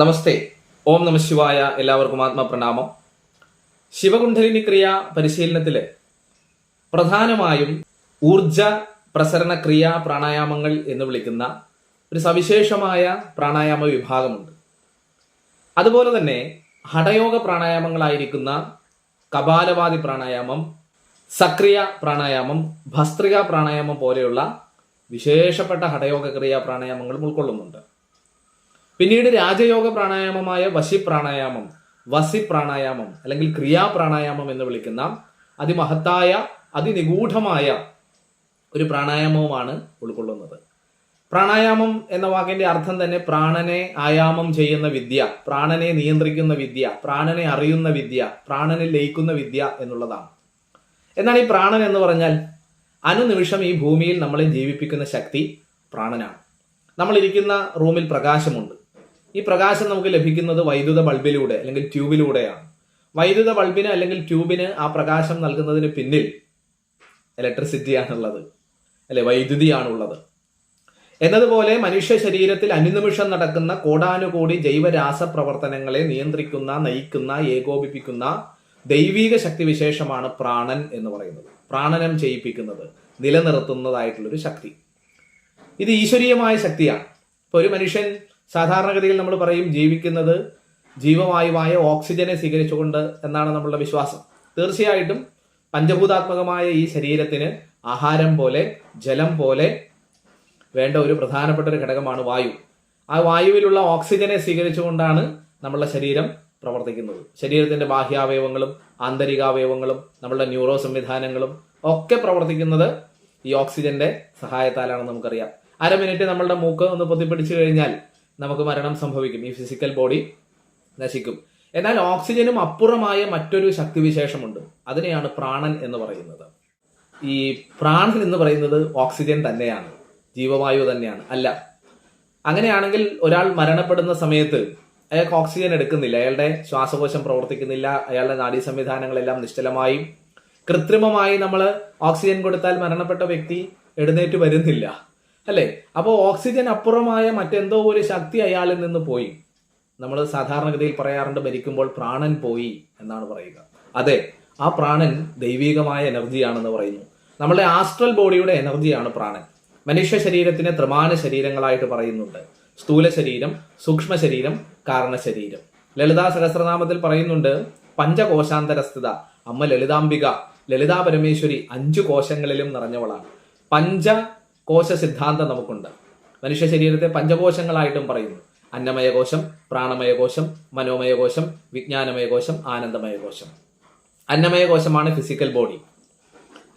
നമസ്തേ. ഓം നമ ശിവായ. എല്ലാവർക്കും ആത്മപ്രണാമം. ശിവകുണ്ഠലിനി ക്രിയ പരിശീലനത്തിൽ പ്രധാനമായും ഊർജ പ്രസരണ ക്രിയ പ്രാണായാമങ്ങൾ എന്ന് വിളിക്കുന്ന ഒരു സവിശേഷമായ പ്രാണായാമ വിഭാഗമുണ്ട്. അതുപോലെ തന്നെ ഹഠയോഗ പ്രാണായാമങ്ങളായിരിക്കുന്ന കപാലവാദി പ്രാണായാമം സക്രിയ പ്രാണായാമം ഭസ്ത്രിക പ്രാണായാമം പോലെയുള്ള വിശേഷപ്പെട്ട ഹഠയോഗ ക്രിയ പ്രാണായാമങ്ങളും ഉൾക്കൊള്ളുന്നുണ്ട്. പിന്നീട് രാജയോഗ പ്രാണായാമമായ വശി പ്രാണായാമം വസി പ്രാണായാമം അല്ലെങ്കിൽ ക്രിയാ പ്രാണായാമം എന്ന് വിളിക്കുന്ന അതിമഹത്തായ അതിനിഗൂഢമായ ഒരു പ്രാണായാമവുമാണ് ഉൾക്കൊള്ളുന്നത്. പ്രാണായാമം എന്ന വാക്കിന്റെ അർത്ഥം തന്നെ പ്രാണനെ ആയാമം ചെയ്യുന്ന വിദ്യ പ്രാണനെ നിയന്ത്രിക്കുന്ന വിദ്യ പ്രാണനെ അറിയുന്ന വിദ്യ പ്രാണനെ ലയിക്കുന്ന വിദ്യ എന്നുള്ളതാണ്. എന്നാൽ ഈ പ്രാണൻ എന്ന് പറഞ്ഞാൽ അനുനിമിഷം ഈ ഭൂമിയിൽ നമ്മളെ ജീവിപ്പിക്കുന്ന ശക്തി പ്രാണനാണ്. നമ്മളിരിക്കുന്ന റൂമിൽ പ്രകാശമുണ്ട്. ഈ പ്രകാശം നമുക്ക് ലഭിക്കുന്നത് വൈദ്യുത ബൾബിലൂടെ അല്ലെങ്കിൽ ട്യൂബിലൂടെയാണ്. വൈദ്യുത ബൾബിന് അല്ലെങ്കിൽ ട്യൂബിന് ആ പ്രകാശം നൽകുന്നതിന് പിന്നിൽ ഇലക്ട്രിസിറ്റിയാണുള്ളത് അല്ലെ വൈദ്യുതിയാണുള്ളത്. എന്നതുപോലെ മനുഷ്യ ശരീരത്തിൽ അനുനിമിഷം നടക്കുന്ന കോടാനുകോടി ജൈവരാസ പ്രവർത്തനങ്ങളെ നിയന്ത്രിക്കുന്ന നയിക്കുന്ന ഏകോപിപ്പിക്കുന്ന ദൈവീക ശക്തി വിശേഷമാണ് പ്രാണൻ എന്ന് പറയുന്നത്. പ്രാണനം ചെയ്യിപ്പിക്കുന്നത് നിലനിർത്തുന്നതായിട്ടുള്ളൊരു ശക്തി. ഇത് ഈശ്വരീയമായ ശക്തിയാണ്. ഇപ്പൊ ഒരു മനുഷ്യൻ സാധാരണഗതിയിൽ നമ്മൾ പറയും ജീവിക്കുന്നത് ജീവവായുവായ ഓക്സിജനെ സ്വീകരിച്ചുകൊണ്ട് എന്നാണ് നമ്മളുടെ വിശ്വാസം. തീർച്ചയായിട്ടും പഞ്ചഭൂതാത്മകമായ ഈ ശരീരത്തിന് ആഹാരം പോലെ ജലം പോലെ വേണ്ട ഒരു പ്രധാനപ്പെട്ട ഒരു ഘടകമാണ് വായു. ആ വായുവിലുള്ള ഓക്സിജനെ സ്വീകരിച്ചുകൊണ്ടാണ് നമ്മളുടെ ശരീരം പ്രവർത്തിക്കുന്നത്. ശരീരത്തിന്റെ ബാഹ്യാവയവങ്ങളും ആന്തരികാവയവങ്ങളും നമ്മളുടെ ന്യൂറോ സംവിധാനങ്ങളും ഒക്കെ പ്രവർത്തിക്കുന്നത് ഈ ഓക്സിജന്റെ സഹായത്താലാണെന്ന് നമുക്കറിയാം. അര മിനിറ്റ് നമ്മളുടെ മൂക്ക് ഒന്ന് പൊത്തിപ്പിടിച്ചു കഴിഞ്ഞാൽ നമുക്ക് മരണം സംഭവിക്കും. ഈ ഫിസിക്കൽ ബോഡി നശിക്കും. എന്നാൽ ഓക്സിജനും അപ്പുറമായ മറ്റൊരു ശക്തിവിശേഷമുണ്ട്. അതിനെയാണ് പ്രാണൻ എന്ന് പറയുന്നത്. ഈ പ്രാണൻ എന്ന് പറയുന്നത് ഓക്സിജൻ തന്നെയാണ്. ജീവവായു തന്നെയാണ്. അല്ല. അങ്ങനെയാണെങ്കിൽ ഒരാൾ മരണപ്പെടുന്ന സമയത്ത് അയാൾക്ക് ഓക്സിജൻ എടുക്കുന്നില്ല. അയാളുടെ ശ്വാസകോശം പ്രവർത്തിക്കുന്നില്ല. അയാളുടെ നാഡീ സംവിധാനങ്ങളെല്ലാം നിശ്ചലമായും. കൃത്രിമമായി നമ്മൾ ഓക്സിജൻ കൊടുത്താൽ മരണപ്പെട്ട വ്യക്തി എഴുന്നേറ്റ് വരുന്നില്ല. അല്ലേ? അപ്പോൾ ഓക്സിജൻ അപ്പുറമായ മറ്റെന്തോ ഒരു ശക്തി അയാളിൽ നിന്ന് പോയി. നമ്മൾ സാധാരണഗതിയിൽ പറയാറുണ്ട് മരിക്കുമ്പോൾ പ്രാണൻ പോയി എന്നാണ് പറയുക. അതെ ആ പ്രാണൻ ദൈവികമായ എനർജിയാണെന്ന് പറയുന്നു. നമ്മളുടെ ആസ്ട്രൽ ബോഡിയുടെ എനർജിയാണ് പ്രാണൻ. മനുഷ്യ ശരീരത്തിനെ ത്രിമാന ശരീരങ്ങളായിട്ട് പറയുന്നുണ്ട്. സ്ഥൂല ശരീരം സൂക്ഷ്മ ശരീരം കാരണ ശരീരം. ലളിതാ സഹസ്രനാമത്തിൽ പറയുന്നുണ്ട് പഞ്ചകോശാന്തരസ്ഥിത അമ്മ ലളിതാംബിക ലളിതാ പരമേശ്വരി അഞ്ചു കോശങ്ങളിലും നിറഞ്ഞവളാണ്. പഞ്ചകോശ സിദ്ധാന്തം നമുക്കുണ്ട്. മനുഷ്യ ശരീരത്തെ പഞ്ചകോശങ്ങളായിട്ടും പറയുന്നു. അന്നമയകോശം പ്രാണമയകോശം മനോമയകോശം വിജ്ഞാനമയകോശം ആനന്ദമയകോശം അന്നമയകോശമാണ് ഫിസിക്കൽ ബോഡി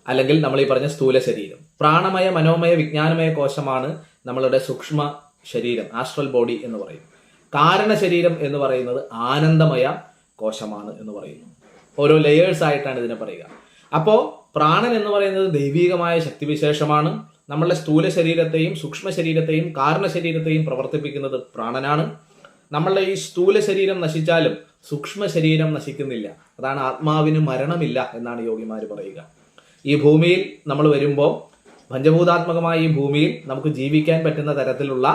അല്ലെങ്കിൽ നമ്മൾ ഈ പറഞ്ഞ സ്ഥൂല ശരീരം. പ്രാണമയ മനോമയ വിജ്ഞാനമയ കോശമാണ് നമ്മളുടെ സൂക്ഷ്മ ശരീരം ആസ്ട്രൽ ബോഡി എന്ന് പറയും കാരണ ശരീരം എന്ന് പറയുന്നത് ആനന്ദമയ കോശമാണ് എന്ന് പറയുന്നു. ഓരോ ലെയേഴ്സ് ആയിട്ടാണ് ഇതിനെ പറയുക. അപ്പോൾ പ്രാണൻ എന്ന് പറയുന്നത് ദൈവീകമായ ശക്തിവിശേഷമാണ്. നമ്മളുടെ സ്ഥൂല ശരീരത്തെയും സൂക്ഷ്മ ശരീരത്തെയും കാരണ ശരീരത്തെയും പ്രവർത്തിപ്പിക്കുന്നത് പ്രാണനാണ്. നമ്മളുടെ ഈ സ്ഥൂല ശരീരം നശിച്ചാലും സൂക്ഷ്മ ശരീരം നശിക്കുന്നില്ല. അതാണ് ആത്മാവിന് മരണമില്ല എന്നാണ് യോഗിമാർ പറയുക. ഈ ഭൂമിയിൽ നമ്മൾ വരുമ്പോൾ പഞ്ചഭൂതാത്മകമായ ഈ ഭൂമിയിൽ നമുക്ക് ജീവിക്കാൻ പറ്റുന്ന തരത്തിലുള്ള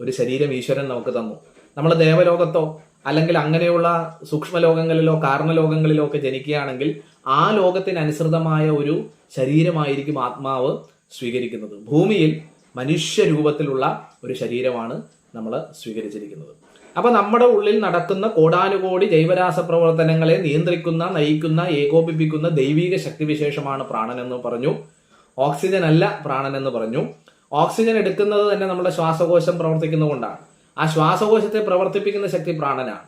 ഒരു ശരീരം ഈശ്വരൻ നമുക്ക് തന്നു. നമ്മൾ ദേവലോകത്തോ അല്ലെങ്കിൽ അങ്ങനെയുള്ള സൂക്ഷ്മ ലോകങ്ങളിലോ കാരണലോകങ്ങളിലോ ഒക്കെ ജനിക്കുകയാണെങ്കിൽ ആ ലോകത്തിനനുസൃതമായ ഒരു ശരീരമായിരിക്കും ആത്മാവ്. സ്വീകരിക്കുന്നത്. ഭൂമിയിൽ മനുഷ്യരൂപത്തിലുള്ള ഒരു ശരീരമാണ് നമ്മൾ സ്വീകരിച്ചിരിക്കുന്നത്. അപ്പൊ നമ്മുടെ ഉള്ളിൽ നടക്കുന്ന കോടാനുകോടി ജൈവരാസ പ്രവർത്തനങ്ങളെ നിയന്ത്രിക്കുന്ന നയിക്കുന്ന ഏകോപിപ്പിക്കുന്ന ദൈവിക ശക്തിവിശേഷമാണ് പ്രാണൻ എന്ന് പറഞ്ഞു. ഓക്സിജൻ അല്ല പ്രാണൻ എന്ന് പറഞ്ഞു. ഓക്സിജൻ എടുക്കുന്നത് തന്നെ നമ്മുടെ ശ്വാസകോശം പ്രവർത്തിക്കുന്നതുകൊണ്ടാണ് ആ ശ്വാസകോശത്തെ പ്രവർത്തിപ്പിക്കുന്ന ശക്തി പ്രാണനാണ്.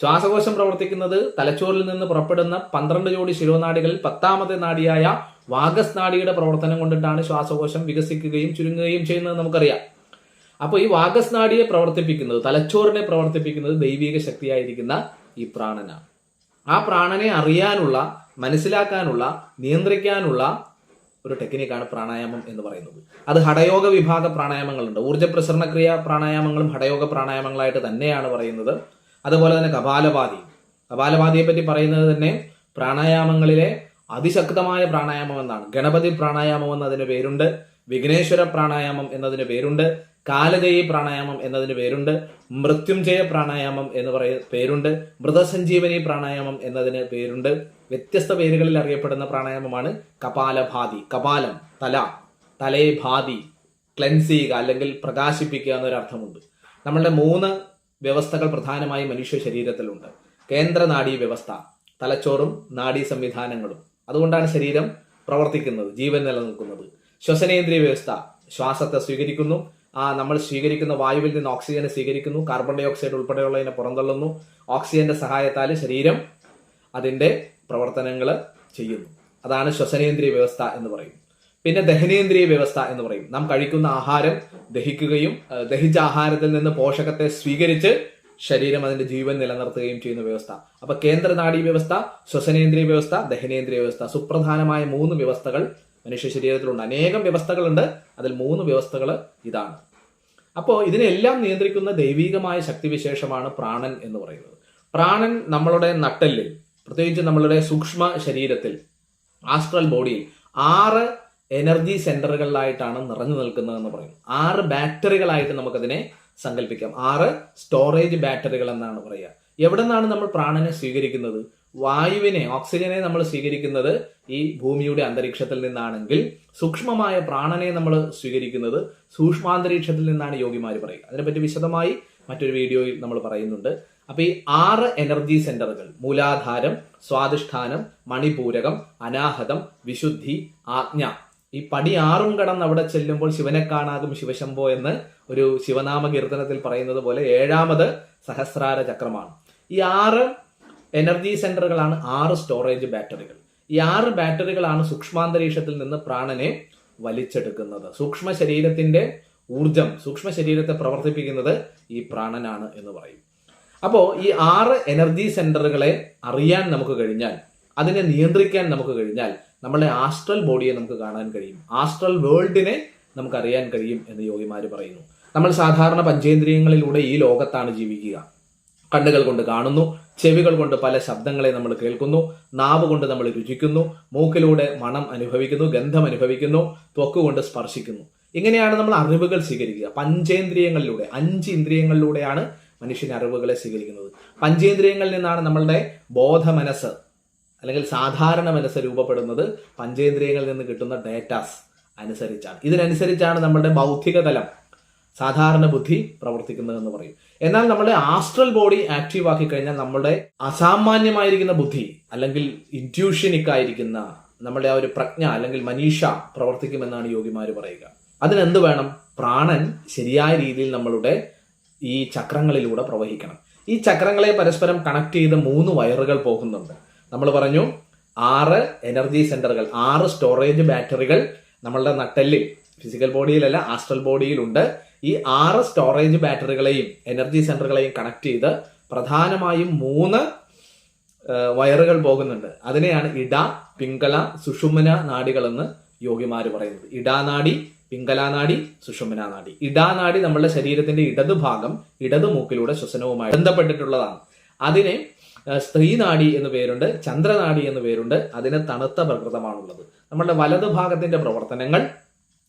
ശ്വാസകോശം പ്രവർത്തിക്കുന്നത് തലച്ചോറിൽ നിന്ന് പുറപ്പെടുന്ന പന്ത്രണ്ട് ജോഡി ശിരോനാടികളിൽ പത്താമത്തെ നാടിയായ വാഗസ് നാഡിയുടെ പ്രവർത്തനം കൊണ്ടിട്ടാണ് ശ്വാസകോശം വികസിക്കുകയും ചുരുങ്ങുകയും ചെയ്യുന്നത് നമുക്കറിയാം. അപ്പോൾ ഈ വാഗസ് നാടിയെ പ്രവർത്തിപ്പിക്കുന്നത് തലച്ചോറിനെ പ്രവർത്തിപ്പിക്കുന്നത് ദൈവിക ശക്തിയായിരിക്കുന്ന ഈ പ്രാണനാണ്. ആ പ്രാണനെ അറിയാനുള്ള മനസ്സിലാക്കാനുള്ള നിയന്ത്രിക്കാനുള്ള ഒരു ടെക്നിക്കാണ് പ്രാണായാമം എന്ന് പറയുന്നത്. അത് ഹടയോഗ വിഭാഗ പ്രാണായാമങ്ങളുണ്ട്. ഊർജ പ്രസരണക്രിയ പ്രാണായാമങ്ങളും ഹടയോഗ പ്രാണായാമങ്ങളായിട്ട് തന്നെയാണ് പറയുന്നത്. അതുപോലെ തന്നെ കപാലപാതി കപാലപാതിയെ പറ്റി പറയുന്നത് തന്നെ പ്രാണായാമങ്ങളിലെ അതിശക്തമായ പ്രാണായാമം എന്നാണ്. ഗണപതി പ്രാണായാമം എന്ന് അതിന് പേരുണ്ട്. വിഘ്നേശ്വര പ്രാണായാമം എന്നതിന് പേരുണ്ട്. കാലജയി പ്രാണായാമം എന്നതിന് പേരുണ്ട്. മൃത്യുഞ്ജയ പ്രാണായാമം എന്ന് പറയ പേരുണ്ട്. മൃതസഞ്ജീവനി പ്രാണായാമം എന്നതിന് പേരുണ്ട്. വ്യത്യസ്ത പേരുകളിൽ അറിയപ്പെടുന്ന പ്രാണായാമമാണ് കപാലഭാതി കപാലം തല തലയെ ഭാതി ക്ലെൻസ് ചെയ്യുക അല്ലെങ്കിൽ പ്രകാശിപ്പിക്കുക എന്നൊരർത്ഥമുണ്ട്. നമ്മളുടെ മൂന്ന് വ്യവസ്ഥകൾ പ്രധാനമായും മനുഷ്യ ശരീരത്തിലുണ്ട്. കേന്ദ്ര നാഡീ വ്യവസ്ഥ തലച്ചോറും നാഡീ സംവിധാനങ്ങളും. അതുകൊണ്ടാണ് ശരീരം പ്രവർത്തിക്കുന്നത് ജീവൻ നിലനിൽക്കുന്നത്. ശ്വസനേന്ദ്രിയ വ്യവസ്ഥ ശ്വാസത്തെ സ്വീകരിക്കുന്നു. ആ നമ്മൾ സ്വീകരിക്കുന്ന വായുവിൽ നിന്ന് ഓക്സിജനെ സ്വീകരിക്കുന്നു. കാർബൺ ഡൈ ഓക്സൈഡ് ഉൾപ്പെടെയുള്ളതിനെ പുറന്തള്ളുന്നു. ഓക്സിജന്റെ സഹായത്താൽ ശരീരം അതിന്റെ പ്രവർത്തനങ്ങൾ ചെയ്യുന്നു. അതാണ് ശ്വസനേന്ദ്രിയ വ്യവസ്ഥ എന്ന് പറയും. പിന്നെ ദഹനേന്ദ്രിയ വ്യവസ്ഥ എന്ന് പറയും. നാം കഴിക്കുന്ന ആഹാരം ദഹിക്കുകയും ദഹിച്ച ആഹാരത്തിൽ നിന്ന് പോഷകത്തെ സ്വീകരിച്ച് ശരീരം അതിന്റെ ജീവൻ നിലനിർത്തുകയും ചെയ്യുന്ന വ്യവസ്ഥ. അപ്പൊ കേന്ദ്ര നാഡീ വ്യവസ്ഥ ശ്വസനേന്ദ്രിയ വ്യവസ്ഥ ദഹനേന്ദ്രിയ വ്യവസ്ഥ. സുപ്രധാനമായ മൂന്ന് വ്യവസ്ഥകൾ മനുഷ്യ ശരീരത്തിലുണ്ട്. അനേകം വ്യവസ്ഥകളുണ്ട്. അതിൽ മൂന്ന് വ്യവസ്ഥകൾ ഇതാണ്. അപ്പോൾ ഇതിനെല്ലാം നിയന്ത്രിക്കുന്ന ദൈവീകമായ ശക്തിവിശേഷമാണ് പ്രാണൻ എന്ന് പറയുന്നത്. പ്രാണൻ നമ്മളുടെ നട്ടലിൽ പ്രത്യേകിച്ച് നമ്മളുടെ സൂക്ഷ്മ ശരീരത്തിൽ ആസ്ട്രൽ ബോഡിയിൽ ആറ് എനർജി സെന്ററുകളിലായിട്ടാണ് നിറഞ്ഞു നിൽക്കുന്നതെന്ന് പറയും ആറ് ബാറ്ററികളായിട്ട് നമുക്കതിനെ സങ്കല്പിക്കാം. ആറ് സ്റ്റോറേജ് ബാറ്ററികൾ എന്നാണ് പറയുക. എവിടെ നിന്നാണ് നമ്മൾ പ്രാണനെ സ്വീകരിക്കുന്നത്? വായുവിനെ ഓക്സിജനെ നമ്മൾ സ്വീകരിക്കുന്നത് ഈ ഭൂമിയുടെ അന്തരീക്ഷത്തിൽ നിന്നാണെങ്കിൽ സൂക്ഷ്മമായ പ്രാണനെ നമ്മൾ സ്വീകരിക്കുന്നത് സൂക്ഷ്മാന്തരീക്ഷത്തിൽ നിന്നാണ് യോഗിമാർ പറയുക. അതിനെപ്പറ്റി വിശദമായി മറ്റൊരു വീഡിയോയിൽ നമ്മൾ പറയുന്നുണ്ട്. അപ്പൊ ഈ ആറ് എനർജി സെന്ററുകൾ മൂലാധാരം സ്വാധിഷ്ഠാനം മണിപൂരകം അനാഹതം വിശുദ്ധി ആജ്ഞ ഈ പടി ആറും കടന്ന് അവിടെ ചെല്ലുമ്പോൾ ശിവനെ കാണാകും ശിവശംഭോ എന്ന് ഒരു ശിവനാമ കീർത്തനത്തിൽ പറയുന്നത് പോലെ ഏഴാമത് സഹസ്രാര ചക്രമാണ്. ഈ ആറ് എനർജി സെന്ററുകളാണ് ആറ് സ്റ്റോറേജ് ബാറ്ററികൾ ഈ ആറ് ബാറ്ററികളാണ് സൂക്ഷ്മാന്തരീക്ഷത്തിൽ നിന്ന് പ്രാണനെ വലിച്ചെടുക്കുന്നത്. സൂക്ഷ്മ ശരീരത്തിന്റെ ഊർജം സൂക്ഷ്മ ശരീരത്തെ പ്രവർത്തിപ്പിക്കുന്നത് ഈ പ്രാണനാണ് എന്ന് പറയും. അപ്പോൾ ഈ ആറ് എനർജി സെന്ററുകളെ അറിയാൻ നമുക്ക് കഴിഞ്ഞാൽ അതിനെ നിയന്ത്രിക്കാൻ നമുക്ക് കഴിഞ്ഞാൽ നമ്മളെ ആസ്ട്രൽ ബോഡിയെ നമുക്ക് കാണാൻ കഴിയും. ആസ്ട്രൽ വേൾഡിനെ നമുക്ക് അറിയാൻ കഴിയും എന്ന് യോഗിമാർ പറയുന്നു. നമ്മൾ സാധാരണ പഞ്ചേന്ദ്രിയങ്ങളിലൂടെ ഈ ലോകത്താണ് ജീവിക്കുക. കണ്ണുകൾ കൊണ്ട് കാണുന്നു ചെവികൾ കൊണ്ട് പല ശബ്ദങ്ങളെ നമ്മൾ കേൾക്കുന്നു നാവ് കൊണ്ട് നമ്മൾ രുചിക്കുന്നു മൂക്കിലൂടെ മണം അനുഭവിക്കുന്നു ഗന്ധം അനുഭവിക്കുന്നു ത്വക്ക് കൊണ്ട് സ്പർശിക്കുന്നു. ഇങ്ങനെയാണ് നമ്മൾ അറിവുകൾ സ്വീകരിക്കുക. പഞ്ചേന്ദ്രിയങ്ങളിലൂടെ അഞ്ച് ഇന്ദ്രിയങ്ങളിലൂടെയാണ് മനുഷ്യൻ അറിവുകളെ സ്വീകരിക്കുന്നത്. പഞ്ചേന്ദ്രിയങ്ങളിൽ നിന്നാണ് നമ്മളുടെ ബോധ മനസ്സ് അല്ലെങ്കിൽ സാധാരണ മനസ്സ് രൂപപ്പെടുന്നത് പഞ്ചേന്ദ്രിയങ്ങളിൽ നിന്ന് കിട്ടുന്ന ഡേറ്റാസ് അനുസരിച്ചാണ്. ഇതിനനുസരിച്ചാണ് നമ്മളുടെ ബൗദ്ധിക തലം സാധാരണ ബുദ്ധി പ്രവർത്തിക്കുന്നതെന്ന് പറയും. എന്നാൽ നമ്മുടെ ആസ്ട്രൽ ബോഡി ആക്റ്റീവ് ആക്കി കഴിഞ്ഞാൽ നമ്മുടെ അസാമാന്യമായിരിക്കുന്ന ബുദ്ധി അല്ലെങ്കിൽ ഇന്റ്യൂഷനിക് ആയിരിക്കുന്ന നമ്മുടെ ആ ഒരു പ്രജ്ഞ അല്ലെങ്കിൽ മനീഷ പ്രവർത്തിക്കുമെന്നാണ് യോഗിമാര് പറയുക. അതിനെന്ത് വേണം? പ്രാണൻ ശരിയായ രീതിയിൽ നമ്മളുടെ ഈ ചക്രങ്ങളിലൂടെ പ്രവഹിക്കണം. ഈ ചക്രങ്ങളെ പരസ്പരം കണക്ട് ചെയ്ത് മൂന്ന് വയറുകൾ പോകുന്നുണ്ട്. നമ്മൾ പറഞ്ഞു ആറ് എനർജി സെന്ററുകൾ ആറ് സ്റ്റോറേജ് ബാറ്ററികൾ നമ്മളുടെ നട്ടെല്ലിൽ ഫിസിക്കൽ ബോഡിയിലല്ല ആസ്ട്രൽ ബോഡിയിലുണ്ട് ഈ ആറ് സ്റ്റോറേജ് ബാറ്ററികളെയും എനർജി സെന്ററുകളെയും കണക്ട് ചെയ്ത് പ്രധാനമായും മൂന്ന് വയറുകൾ പോകുന്നുണ്ട്. അതിനെയാണ് ഇട പിങ്കള സുഷുമ്ന എന്ന് യോഗിമാർ പറയുന്നത്. ഇടാനാടി പിങ്കലാനാടി സുഷുമന നാടി. ഇടാനാടി നമ്മുടെ ശരീരത്തിന്റെ ഇടതുഭാഗം ഇടതു മൂക്കിലൂടെ ശ്വസനവുമായി ബന്ധപ്പെട്ടിട്ടുള്ളതാണ്. അതിനെ സ്ത്രീനാഡി എന്ന് പേരുണ്ട് ചന്ദ്രനാഡി എന്ന് പേരുണ്ട്. അതിന് തണുത്ത പ്രകൃതമാണുള്ളത്. നമ്മളുടെ വലതു ഭാഗത്തിന്റെ പ്രവർത്തനങ്ങൾ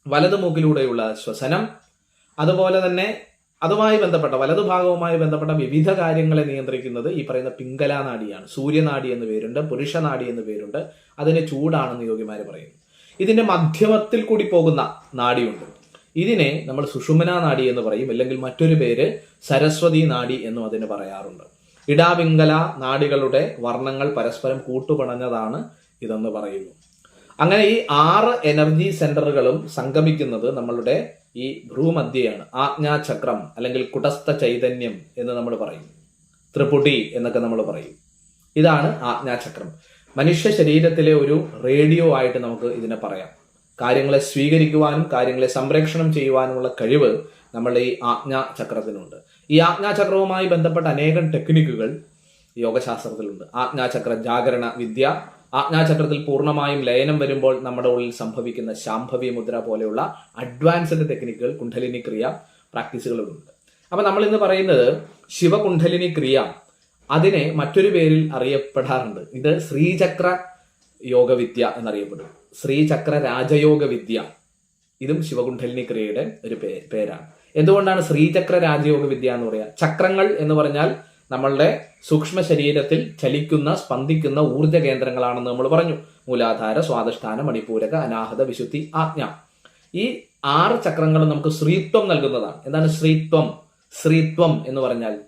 വലതു മൂക്കിലൂടെയുള്ള ശ്വസനം അതുപോലെ തന്നെ അതുമായി ബന്ധപ്പെട്ട വലതുഭാഗവുമായി ബന്ധപ്പെട്ട വിവിധ കാര്യങ്ങളെ നിയന്ത്രിക്കുന്നത് ഈ പറയുന്ന പിങ്കല നാടിയാണ് സൂര്യനാഡി എന്ന് പേരുണ്ട് പുരുഷനാടി എന്ന് പേരുണ്ട്. അതിന് ചൂടാണെന്ന് യോഗിമാര് പറയുന്നു. ഇതിന്റെ മധ്യമത്തിൽ കൂടി പോകുന്ന നാടിയുണ്ട്. ഇതിനെ നമ്മൾ സുഷുമന നാടി എന്ന് പറയും അല്ലെങ്കിൽ മറ്റൊരു പേര് സരസ്വതി നാടി എന്നും അതിന് പറയാറുണ്ട്. ഇടാപിങ്കല നാഡികളുടെ വർണങ്ങൾ പരസ്പരം കൂട്ടുപണഞ്ഞതാണ് ഇതെന്ന് പറയുന്നു. അങ്ങനെ ഈ ആറ് എനർജി സെന്ററുകളും സംഗമിക്കുന്നത് നമ്മളുടെ ഈ ഭ്രൂമധ്യയാണ്. ആജ്ഞാചക്രം അല്ലെങ്കിൽ കുടസ്ഥ ചൈതന്യം എന്ന് നമ്മൾ പറയും. ത്രിപുടി എന്നൊക്കെ നമ്മൾ പറയും. ഇതാണ് ആജ്ഞാചക്രം. മനുഷ്യ ശരീരത്തിലെ ഒരു റേഡിയോ ആയിട്ട് നമുക്ക് ഇതിനെ പറയാം. കാര്യങ്ങളെ സ്വീകരിക്കുവാനും കാര്യങ്ങളെ സംരക്ഷണം ചെയ്യുവാനുമുള്ള കഴിവ് നമ്മളുടെ ഈ ആജ്ഞാ ചക്രത്തിലുണ്ട് ഈ ആജ്ഞാ ചക്രവുമായി ബന്ധപ്പെട്ട അനേകം ടെക്നിക്കുകൾ യോഗശാസ്ത്രത്തിലുണ്ട്. ആജ്ഞാചക്ര ജാഗരണ വിദ്യ ആജ്ഞാചക്രത്തിൽ പൂർണമായും ലയനം വരുമ്പോൾ നമ്മുടെ ഉള്ളിൽ സംഭവിക്കുന്ന ശാംഭവി മുദ്ര പോലെയുള്ള അഡ്വാൻസ്ഡ് ടെക്നിക്കുകൾ കുണ്ഠലിനി ക്രിയ പ്രാക്ടീസുകളുണ്ട്. അപ്പൊ നമ്മൾ ഇന്ന് പറയുന്നത് ശിവകുണ്ഠലിനി ക്രിയ അതിനെ മറ്റൊരു പേരിൽ അറിയപ്പെടാറുണ്ട്. ഇത് ശ്രീചക്ര യോഗവിദ്യ എന്നറിയപ്പെടും. ശ്രീചക്ര രാജയോഗ വിദ്യ ഇതും ശിവകുണ്ഠലിനി ക്രിയയുടെ ഒരു പേരാണ്. എന്തുകൊണ്ടാണ് ശ്രീചക്ര രാജയോഗ വിദ്യ എന്ന് പറയുക? ചക്രങ്ങൾ എന്ന് പറഞ്ഞാൽ നമ്മളുടെ സൂക്ഷ്മ ശരീരത്തിൽ ചലിക്കുന്ന സ്പന്ദിക്കുന്ന ഊർജ കേന്ദ്രങ്ങളാണെന്ന് നമ്മൾ പറഞ്ഞു. മൂലാധാര സ്വാധിഷ്ഠാന മണിപൂരക അനാഹത വിശുദ്ധി ആജ്ഞ. ഈ ആറ് ചക്രങ്ങളും നമുക്ക് ശ്രീത്വം നൽകുന്നതാണ്. എന്താണ് ശ്രീത്വം? ശ്രീത്വം എന്ന് പറഞ്ഞാൽ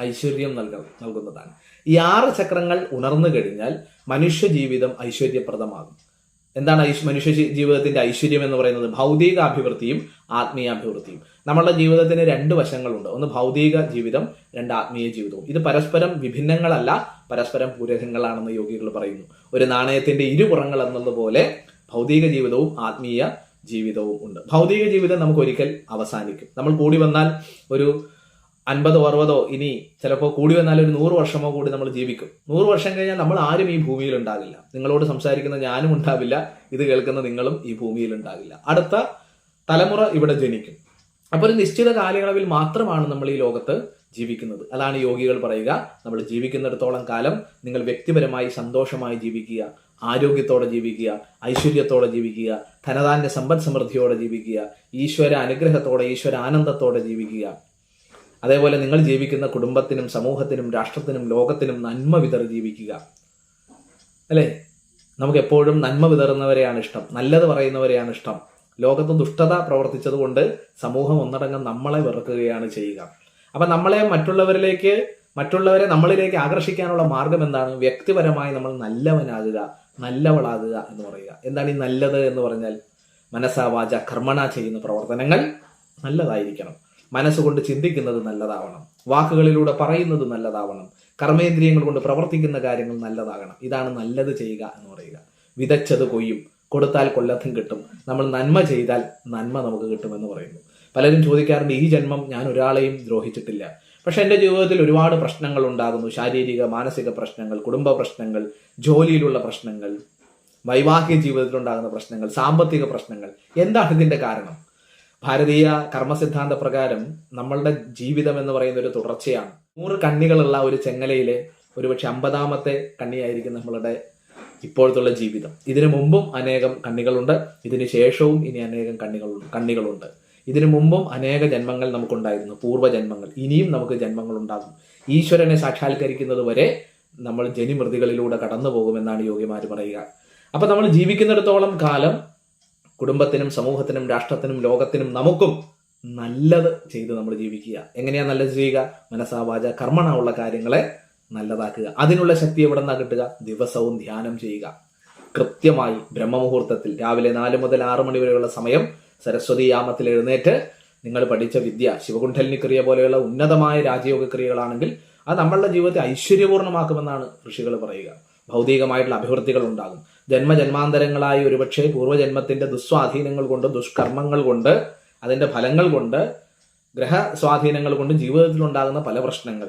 ഐശ്വര്യം നൽക നൽകുന്നതാണ്. ഈ ആറ് ചക്രങ്ങൾ ഉണർന്നു കഴിഞ്ഞാൽ മനുഷ്യ ജീവിതം ഐശ്വര്യപ്രദമാകും. എന്താണ് മനുഷ്യ ജീവിതത്തിന്റെ ഐശ്വര്യം എന്ന് പറയുന്നത്? ഭൗതിക അഭിവൃദ്ധിയും ആത്മീയാഭിവൃദ്ധിയും. നമ്മളുടെ ജീവിതത്തിന് രണ്ട് വശങ്ങളുണ്ട്. ഒന്ന് ഭൗതിക ജീവിതം രണ്ട് ആത്മീയ ജീവിതവും. ഇത് പരസ്പരം വിഭിന്നങ്ങളല്ല പരസ്പരം പൂരകങ്ങളാണെന്ന് യോഗികൾ പറയുന്നു. ഒരു നാണയത്തിന്റെ ഇരുപുറങ്ങൾ എന്നതുപോലെ ഭൗതിക ജീവിതവും ആത്മീയ ജീവിതവും ഉണ്ട്. ഭൗതിക ജീവിതം നമുക്ക് ഒരിക്കൽ അവസാനിക്കും. നമ്മൾ കൂടി വന്നാൽ ഒരു അൻപതോ അറുപതോ ഇനി ചിലപ്പോൾ കൂടി വന്നാൽ ഒരു നൂറ് വർഷമോ കൂടി നമ്മൾ ജീവിക്കും. നൂറ് വർഷം കഴിഞ്ഞാൽ നമ്മൾ ആരും ഈ ഭൂമിയിൽ ഉണ്ടാകില്ല. നിങ്ങളോട് സംസാരിക്കുന്ന ഞാനും ഉണ്ടാവില്ല. ഇത് കേൾക്കുന്ന നിങ്ങളും ഈ ഭൂമിയിൽ ഉണ്ടാകില്ല. അടുത്ത തലമുറ ഇവിടെ ജനിക്കും. അപ്പോൾ ഒരു നിശ്ചിത കാലയളവിൽ മാത്രമാണ് നമ്മൾ ഈ ലോകത്ത് ജീവിക്കുന്നത്. അതാണ് യോഗികൾ പറയുക. നമ്മൾ ജീവിക്കുന്നിടത്തോളം കാലം നിങ്ങൾ വ്യക്തിപരമായി സന്തോഷമായി ജീവിക്കുക ആരോഗ്യത്തോടെ ജീവിക്കുക ഐശ്വര്യത്തോടെ ജീവിക്കുക ധനധാന്യ സമ്പദ് സമൃദ്ധിയോടെ ജീവിക്കുക ഈശ്വര അനുഗ്രഹത്തോടെ ഈശ്വര ആനന്ദത്തോടെ ജീവിക്കുക. അതേപോലെ നിങ്ങൾ ജീവിക്കുന്ന കുടുംബത്തിനും സമൂഹത്തിനും രാഷ്ട്രത്തിനും ലോകത്തിനും നന്മ വിതറി ജീവിക്കുക. അല്ലേ? നമുക്ക് എപ്പോഴും നന്മ വിതറുന്നവരെയാണ് ഇഷ്ടം. നല്ലത് പറയുന്നവരെയാണ് ഇഷ്ടം. ലോകത്ത് ദുഷ്ടത പ്രവർത്തിച്ചതുകൊണ്ട് സമൂഹം ഒന്നടങ്കം നമ്മളെ വെറുക്കുകയാണ് ചെയ്യുക. അപ്പൊ നമ്മളെ മറ്റുള്ളവരിലേക്ക് മറ്റുള്ളവരെ നമ്മളിലേക്ക് ആകർഷിക്കാനുള്ള മാർഗം എന്താണ്? വ്യക്തിപരമായി നമ്മൾ നല്ലവനാകുക നല്ലവളാകുക എന്ന് പറയുക. എന്താണ് ഈ നല്ലത് എന്ന് പറഞ്ഞാൽ? മനസ്സാവാച കർമ്മണ ചെയ്യുന്ന പ്രവർത്തനങ്ങൾ നല്ലതായിരിക്കണം. മനസ്സുകൊണ്ട് ചിന്തിക്കുന്നത് നല്ലതാവണം. വാക്കുകളിലൂടെ പറയുന്നത് നല്ലതാവണം. കർമ്മേന്ദ്രിയങ്ങൾ കൊണ്ട് പ്രവർത്തിക്കുന്ന കാര്യങ്ങൾ നല്ലതാകണം. ഇതാണ് നല്ലത് ചെയ്യുക എന്ന് പറയുക. വിതച്ചത് കൊയ്യും. കൊടുത്താൽ കൊല്ലത്തും കിട്ടും. നമ്മൾ നന്മ ചെയ്താൽ നന്മ നമുക്ക് കിട്ടുമെന്ന് പറയുന്നു. പലരും ചോദിക്കാറുണ്ട് ഈ ജന്മം ഞാൻ ഒരാളെയും ദ്രോഹിച്ചിട്ടില്ല. പക്ഷെ എന്റെ ജീവിതത്തിൽ ഒരുപാട് പ്രശ്നങ്ങൾ ഉണ്ടാകുന്നു. ശാരീരിക മാനസിക പ്രശ്നങ്ങൾ കുടുംബ പ്രശ്നങ്ങൾ ജോലിയിലുള്ള പ്രശ്നങ്ങൾ വൈവാഹിക ജീവിതത്തിലുണ്ടാകുന്ന പ്രശ്നങ്ങൾ സാമ്പത്തിക പ്രശ്നങ്ങൾ. എന്താണ് ഇതിന്റെ കാരണം? ഭാരതീയ കർമ്മസിദ്ധാന്ത പ്രകാരം നമ്മളുടെ ജീവിതം എന്ന് പറയുന്ന ഒരു തുടർച്ചയാണ്. നൂറ് കണ്ണികളുള്ള ഒരു ചെങ്ങലയിലെ ഒരുപക്ഷെ അമ്പതാമത്തെ കണ്ണിയായിരിക്കും നമ്മളുടെ ഇപ്പോഴത്തുള്ള ജീവിതം. ഇതിനു മുമ്പും അനേകം കണ്ണികളുണ്ട്. ഇതിനു ശേഷവും ഇനി അനേകം കണ്ണികളുണ്ട് കണ്ണികളുണ്ട്. ഇതിനു മുമ്പും അനേക ജന്മങ്ങൾ നമുക്കുണ്ടായിരുന്നു. പൂർവജന്മങ്ങൾ. ഇനിയും നമുക്ക് ജന്മങ്ങൾ ഉണ്ടാകും ഈശ്വരനെ സാക്ഷാത്കരിക്കുന്നത് വരെ നമ്മൾ ജനിമൃതികളിലൂടെ കടന്നു പോകുമെന്നാണ് യോഗിമാർ പറയുക. അപ്പൊ നമ്മൾ ജീവിക്കുന്നിടത്തോളം കാലം കുടുംബത്തിനും സമൂഹത്തിനും രാഷ്ട്രത്തിനും ലോകത്തിനും നമുക്കും നല്ലത് ചെയ്ത് നമ്മൾ ജീവിക്കുക. എങ്ങനെയാ നല്ലത് ചെയ്യുക? മനസാവാച കർമ്മണ ഉള്ള കാര്യങ്ങളെ നല്ലതാക്കുക. അതിനുള്ള ശക്തി എവിടെ നിന്നാ കിട്ടുക? ദിവസവും ധ്യാനം ചെയ്യുക. കൃത്യമായി ബ്രഹ്മമുഹൂർത്തത്തിൽ രാവിലെ നാല് മുതൽ ആറ് മണി വരെയുള്ള സമയം സരസ്വതി യാമത്തിൽ എഴുന്നേറ്റ് നിങ്ങൾ പഠിച്ച വിദ്യ ശിവകുണ്ഠലിനി ക്രിയ പോലെയുള്ള ഉന്നതമായ രാജയോഗ ക്രിയകളാണെങ്കിൽ അത് നമ്മളുടെ ജീവിതത്തെ ഐശ്വര്യപൂർണമാക്കുമെന്നാണ് ഋഷികൾ പറയുക. ഭൗതികമായിട്ടുള്ള അഭിവൃദ്ധികൾ ഉണ്ടാകും. ജന്മജന്മാന്തരങ്ങളായി ഒരുപക്ഷെ പൂർവജന്മത്തിന്റെ ദുസ്വാധീനങ്ങൾ കൊണ്ട് ദുഷ്കർമ്മങ്ങൾ കൊണ്ട് അതിന്റെ ഫലങ്ങൾ കൊണ്ട് ഗ്രഹ സ്വാധീനങ്ങൾ കൊണ്ട് ജീവിതത്തിൽ ഉണ്ടാകുന്ന പല പ്രശ്നങ്ങൾ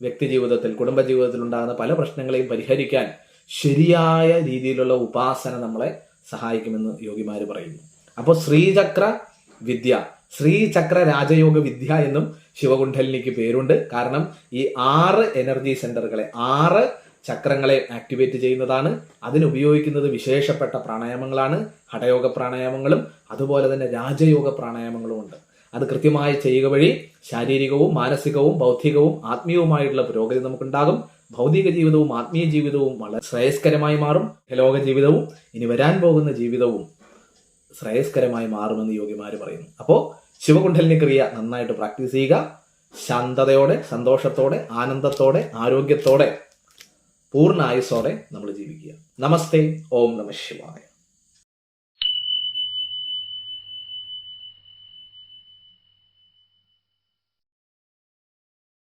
വ്യക്തി ജീവിതത്തിൽ കുടുംബ ജീവിതത്തിൽ ഉണ്ടാകുന്ന പല പ്രശ്നങ്ങളെയും പരിഹരിക്കാൻ ശരിയായ രീതിയിലുള്ള ഉപാസന നമ്മളെ സഹായിക്കുമെന്ന് യോഗിമാര് പറയുന്നു. അപ്പോൾ ശ്രീചക്ര വിദ്യ ശ്രീചക്ര രാജയോഗ വിദ്യ എന്നും ശിവകുണ്ഠലിനിക്ക് പേരുണ്ട്. കാരണം ഈ ആറ് എനർജി സെന്ററുകളെ ആറ് ചക്രങ്ങളെ ആക്ടിവേറ്റ് ചെയ്യുന്നതാണ്. അതിനുപയോഗിക്കുന്നത് വിശേഷപ്പെട്ട പ്രാണായാമങ്ങളാണ്. ഹഠയോഗ പ്രാണായാമങ്ങളും അതുപോലെ തന്നെ രാജയോഗ പ്രാണായാമങ്ങളും ഉണ്ട്. അത് കൃത്യമായി ചെയ്യുക വഴി ശാരീരികവും മാനസികവും ബൗദ്ധികവും ആത്മീയവുമായിട്ടുള്ള പുരോഗതി നമുക്കുണ്ടാകും. ഭൗതിക ജീവിതവും ആത്മീയ ജീവിതവും വളരെ ശ്രേയസ്കരമായി മാറും. ലോക ജീവിതവും ഇനി വരാൻ പോകുന്ന ജീവിതവും ശ്രേയസ്കരമായി മാറുമെന്ന് യോഗിമാർ പറയുന്നു. അപ്പോൾ ശിവകുണ്ഠലിനി ക്രിയ നന്നായിട്ട് പ്രാക്ടീസ് ചെയ്യുക. ശാന്തതയോടെ സന്തോഷത്തോടെ ആനന്ദത്തോടെ ആരോഗ്യത്തോടെ പൂർണ ആയുസോടെ നമ്മൾ ജീവിക്കുക. നമസ്തേ ഓം നമ ശിവായ.